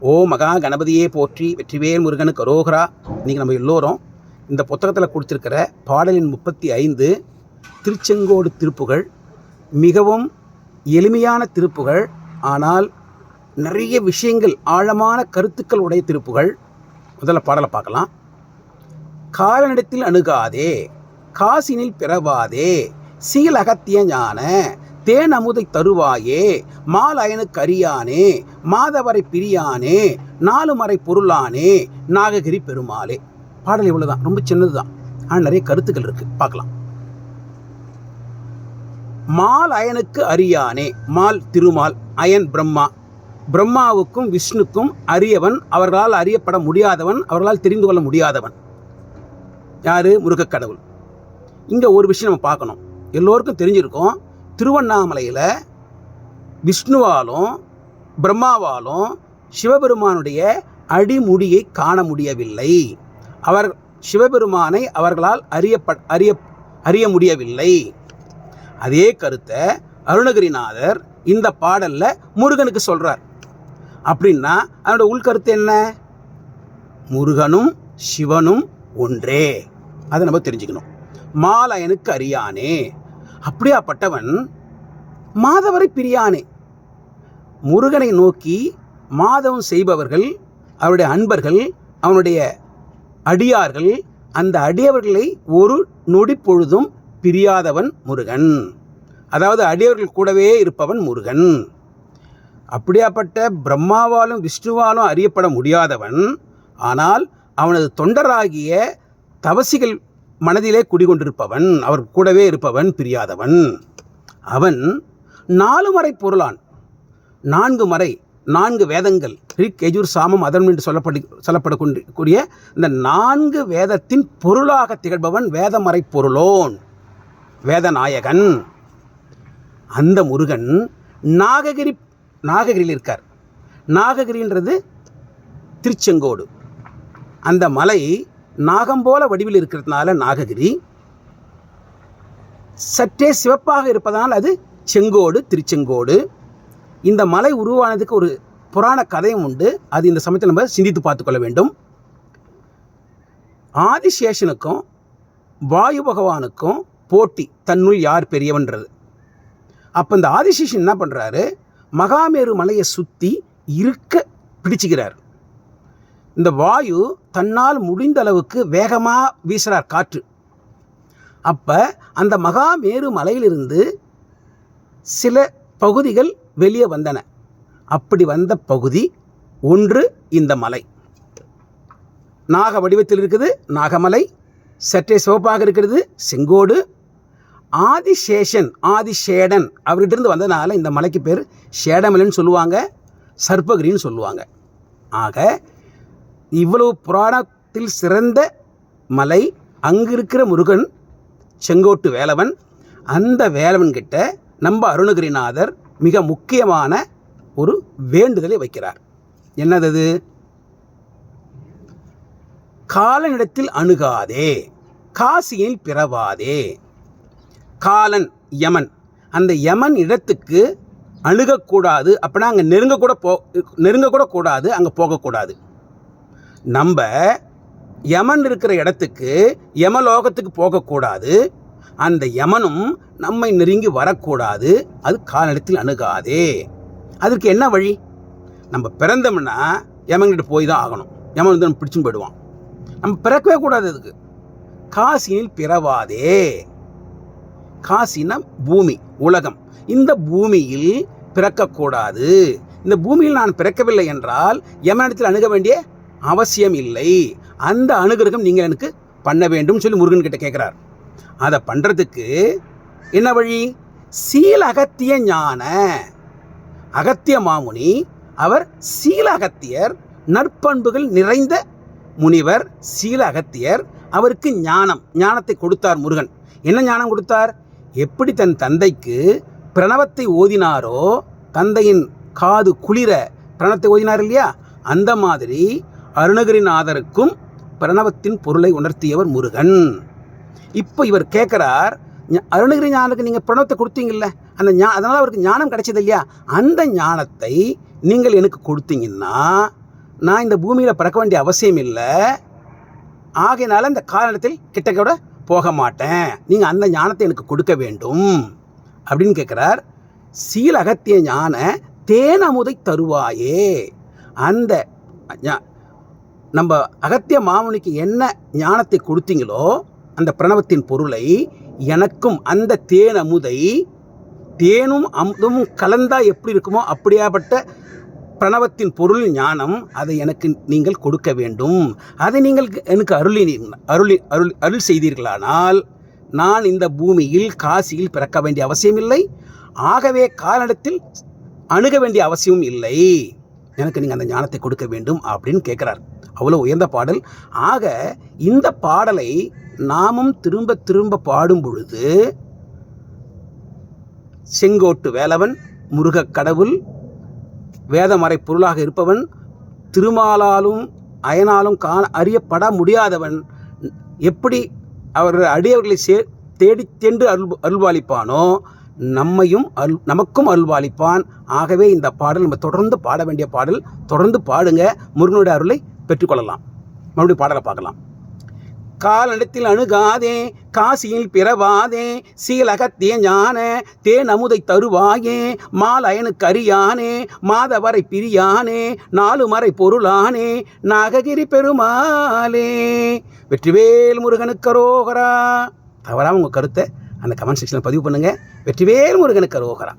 ஓ மகா கணபதியே போற்றி வெற்றிவேல் முருகனு கரோகரா. இன்றைக்கி நம்ம எல்லோரும் இந்த புத்தகத்தில் கொடுத்துருக்கிற பாடலின் முப்பத்தி ஐந்து திருச்செங்கோடு திருப்புகள் மிகவும் எளிமையான திருப்புகள் ஆனால் நிறைய விஷயங்கள் ஆழமான கருத்துக்கள் உடைய திருப்புகள். முதல்ல பாடலை பார்க்கலாம். காலனிடத்தில் அணுகாதே காசினில் பிறவாதே சீலகத்திய ஞான தேன் அமுதை தருவாயே மாலயனுக்கு அறியானே மாதவரை பிரியானே நாலுமறை பொருளானே நாககிரி பெருமாளே. பாடல் இவ்வளோதான் ரொம்ப சின்னது தான் ஆனால் நிறைய கருத்துக்கள் இருக்கு. பார்க்கலாம். மால் அயனுக்கு அறியானே மால் திருமால் அயன் பிரம்மா. பிரம்மாவுக்கும் விஷ்ணுக்கும் அரியவன் அவர்களால் அறியப்பட முடியாதவன் அவர்களால் தெரிந்து கொள்ள முடியாதவன். யாரு? முருகக் கடவுள் இங்கே ஒரு விஷயம் நம்ம பார்க்கணும். எல்லோருக்கும் தெரிஞ்சிருக்கோம். திருவண்ணாமலையில் விஷ்ணுவாலும் பிரம்மாவாலும் சிவபெருமானுடைய அடிமுடியை காண முடியவில்லை. அவர் சிவபெருமானை அவர்களால் அறியப்ப அறிய அறிய முடியவில்லை. அதே கருத்தை அருணகிரிநாதர் இந்த பாடலில் முருகனுக்கு சொல்கிறார் அப்படின்னா அதனோட உள்கருத்து என்ன? முருகனும் சிவனும் ஒன்றே. அதை நம்ம தெரிஞ்சுக்கணும். மாலயனுக்கு அறியானே. அப்படியாப்பட்டவன் மாதவரை பிரியானே. முருகனை நோக்கி மாதவம் செய்பவர்கள் அவருடைய அன்பர்கள் அவனுடைய அடியார்கள் அந்த அடியவர்களை ஒரு நொடி பொழுதும் பிரியாதவன் முருகன். அதாவது அடியவர்கள் கூடவே இருப்பவன் முருகன். அப்படியாப்பட்ட பிரம்மாவாலும் விஷ்ணுவாலும் அறியப்பட முடியாதவன் ஆனால் அவனது தொண்டராகிய தவசிகள் மனதிலே குடிகொண்டிருப்பவன் அவர் கூடவே இருப்பவன் பிரியாதவன். அவன் நாலு மறை பொருளான். நான்கு மறை நான்கு வேதங்கள். ரிக் எஜூர் சாமம் அதன் என்று சொல்லப்படு சொல்லப்படக்கூடிய இந்த நான்கு வேதத்தின் பொருளாக திகழ்பவன் வேதமறை பொருளோன். வேதநாயகன் அந்த முருகன் நாககிரி நாககிரியில் இருக்கார். நாககிரின்றது திருச்செங்கோடு. அந்த மலை நாகம் போல வடிவில் இருக்கிறதுனால நாககிரி. சற்றே சிவப்பாக இருப்பதனால் அது செங்கோடு திருச்செங்கோடு. இந்த மலை உருவானதுக்கு ஒரு புராண கதையும் உண்டு. அது இந்த சமயத்தில் நம்ம சிந்தித்து பார்த்துக்கொள்ள வேண்டும். ஆதிசேஷனுக்கும் வாயு பகவானுக்கும் போட்டி தன்னுள் யார் பெரியவன்றது. அப்போ இந்த ஆதிசேஷன் என்ன பண்ணுறாரு மகாமேரு மலையை சுற்றி இருக்க பிடிச்சுக்கிறார். இந்த வாயு தன்னால் முடிந்த அளவுக்கு வேகமாக வீசுகிறார் காற்று. அப்போ அந்த மகாமேரு மலையிலிருந்து சில பகுதிகள் வெளியே வந்தன. அப்படி வந்த பகுதி ஒன்று இந்த மலை. நாக வடிவத்தில் இருக்குது நாகமலை சற்றே சிவப்பாக இருக்கிறது செங்கோடு. ஆதிசேஷன் ஆதிசேடன் அவர்கிட்ட வந்ததுனால இந்த மலைக்கு பேர் சேடமலைன்னு சொல்லுவாங்க சர்பகிரின்னு சொல்லுவாங்க. ஆக இவ்வளவு புராணத்தில் சிறந்த மலை அங்கு இருக்கிற முருகன் செங்கோட்டு வேலவன். அந்த வேலவன் கிட்ட நம்ம அருணகிரிநாதர் மிக முக்கியமான ஒரு வேண்டுதலை வைக்கிறார். என்னது காலனிடத்தில் அணுகாதே காசியில் பிறவாதே. காலன் யமன். அந்த யமன் இடத்துக்கு அணுகக்கூடாது. அப்படின்னா அங்கே நெருங்கக்கூட போ நெருங்கக்கூட கூடாது அங்கே போகக்கூடாது. நம்ம யமன் இருக்கிற இடத்துக்கு யமலோகத்துக்கு போகக்கூடாது. அந்த யமனும் நம்மை நெருங்கி வரக்கூடாது. அது காலனிடத்தில் அணுகாதே. அதற்கு என்ன வழி? நம்ம பிறந்தோம்னா யமன்கிட்ட போய் தான் ஆகணும். யமன் வந்து நம்ம பிடிச்சுன்னு போயிடுவான். நம்ம பிறக்கவே கூடாது அதுக்கு. காசினில் பிறவாதே. காசினா பூமி உலகம். இந்த பூமியில் பிறக்கக்கூடாது. இந்த பூமியில் நான் பிறக்கவில்லை என்றால் யமனிடத்தில் அணுக வேண்டிய அவசியம் இல்லை அந்த அனுகிரகம் நீங்கள் எனக்கு பண்ண வேண்டும் சொல்லி முருகன் கிட்ட கேட்குறார். அதை பண்ணுறதுக்கு என்ன வழி? சீல அகத்திய ஞான. அகத்திய மாமுனி அவர் சீல அகத்தியர் நற்பண்புகள் நிறைந்த முனிவர் சீல அகத்தியர் அவருக்கு ஞானம் ஞானத்தை கொடுத்தார் முருகன். என்ன ஞானம் கொடுத்தார்? எப்படி தன் தந்தைக்கு பிரணவத்தை ஓதினாரோ தந்தையின் காது குளிர பிரணவத்தை ஓதினார் இல்லையா? அந்த மாதிரி அருணகிரிநாதருக்கும் பிரணவத்தின் பொருளை உணர்த்தியவர் முருகன். இப்போ இவர் கேட்குறார் அருணகிரி ஞானுக்கு நீங்கள் பிரணவத்தை கொடுத்தீங்கல்ல அந்த ஞா அதனால் அவருக்கு ஞானம் கிடைச்சது இல்லையா? அந்த ஞானத்தை நீங்கள் எனக்கு கொடுத்தீங்கன்னா நான் இந்த பூமியில் பிறக்க வேண்டிய அவசியம் இல்லை. ஆகையினால இந்த காலத்தில் கிட்ட கூட போக மாட்டேன். நீங்கள் அந்த ஞானத்தை எனக்கு கொடுக்க வேண்டும். அப்படின்னு கேட்குறார் சீலகத்திய ஞான தேனமுதை தருவாயே. அந்த ஞா- நம்ம அகத்திய மாமுனிக்கு என்ன ஞானத்தை கொடுத்தீங்களோ அந்த பிரணவத்தின் பொருளை எனக்கும் அந்த தேன் அமுதை தேனும் அமுதமும் கலந்தா எப்படி இருக்குமோ அப்படியாப்பட்ட பிரணவத்தின் பொருள் ஞானம் அதை எனக்கு நீங்கள் கொடுக்க வேண்டும். அதை நீங்கள் எனக்கு அருளி அருளி அருள் அருள் செய்தீர்களானால் நான் இந்த பூமியில் காசியில் பிறக்க வேண்டிய அவசியமில்லை ஆகவே காலத்தில் அணுக வேண்டிய அவசியமும் இல்லை. எனக்கு நீங்கள் அந்த ஞானத்தை கொடுக்க வேண்டும் அப்படின்னு கேட்குறார். அவ்வளோ உயர்ந்த பாடல். ஆக இந்த பாடலை நாமும் திரும்ப திரும்ப பாடும் பொழுது செங்கோட்டு வேலவன் முருகக் கடவுள் வேதமறை பொருளாக இருப்பவன் திருமாலாலும் அயனாலும் காண அறியப்பட முடியாதவன் எப்படி அவர் அடியவர்களை சே தேடிச் சென்று அருள் அருள்வாளிப்பானோ நம்மையும் அல் நமக்கும் அருள்வாளிப்பான். ஆகவே இந்த பாடல் நம்ம தொடர்ந்து பாட வேண்டிய பாடல் தொடர்ந்து பாடுங்க. முருகனுடைய அருளை பெற்றுக்கொள்ளலாம். மறுபடியும் பாடலை பார்க்கலாம். காலனிடத்தில் அணுகாதே காசியில் பிறவாதே சீலகத்திய ஞான தேன் அமுதை தருவாயே மாலயனு கரியானே மாதவரை பிரியானே நாலு மறை பொருளானே நாககிரி பெருமாளே. வெற்றிவேல் முருகனுக்கு அரோகரா. தவறாக உங்கள் கருத்தை அந்த கமெண்ட் செக்ஷனில் பதிவு பண்ணுங்கள் வெற்றிவேல் முருகனுக்கு கரோகரா